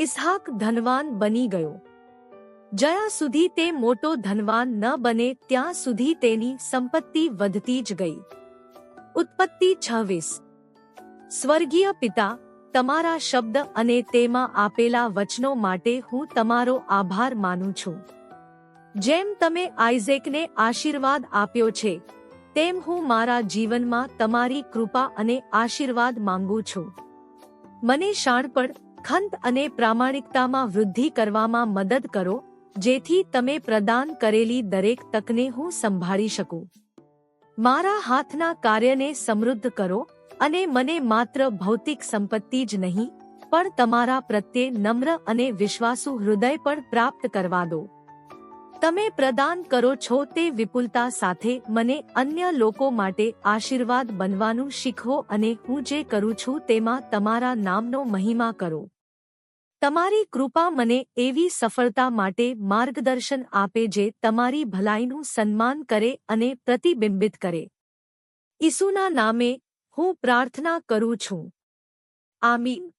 ઇસ્હાક ધનવાન બની ગયો. જ્યાં સુધી તે મોટો ધનવાન ન બને, ત્યાં સુધી તેની સંપત્તિ વધતી જ ગઈ. ઉત્પત્તિ છવ્વીસ. સ્વર્ગીય પિતા, તમારા શબ્દ અને તેમાં આપેલા વચનો માટે હું તમારો આભાર માનું છું. જેમ તમે આઇઝેકને આશીર્વાદ આપ્યો છે, તેમ હું મારા જીવનમાં તમારી કૃપા અને આશીર્વાદ માંગુ છું. મને શાણપણ ખંત અને પ્રામાણિકતામાં વૃદ્ધિ કરવામાં મદદ કરો, જેથી તમે પ્રદાન કરેલી દરેક તકને હું સંભાળી શકું. મારા હાથના કાર્યને સમૃદ્ધ કરો અને મને માત્ર ભૌતિક સંપત્તિ જ નહીં, પણ તમારા પ્રત્યે નમ્ર અને વિશ્વાસુ હૃદય પણ પ્રાપ્ત કરવા દો. તમે પ્રદાન કરો છો તે વિપુલતા સાથે મને અન્ય લોકો માટે આશીર્વાદ બનવાનું શીખવો અને હું જે કરું છું તેમાં તમારા નામનો મહિમા કરો. તમારી કૃપા મને એવી સફળતા માટે માર્ગદર્શન આપે જે તમારી ભલાઈનું સન્માન કરે અને પ્રતિબિંબિત કરે. ઈસુના નામે હું પ્રાર્થના કરું છું. આમીન.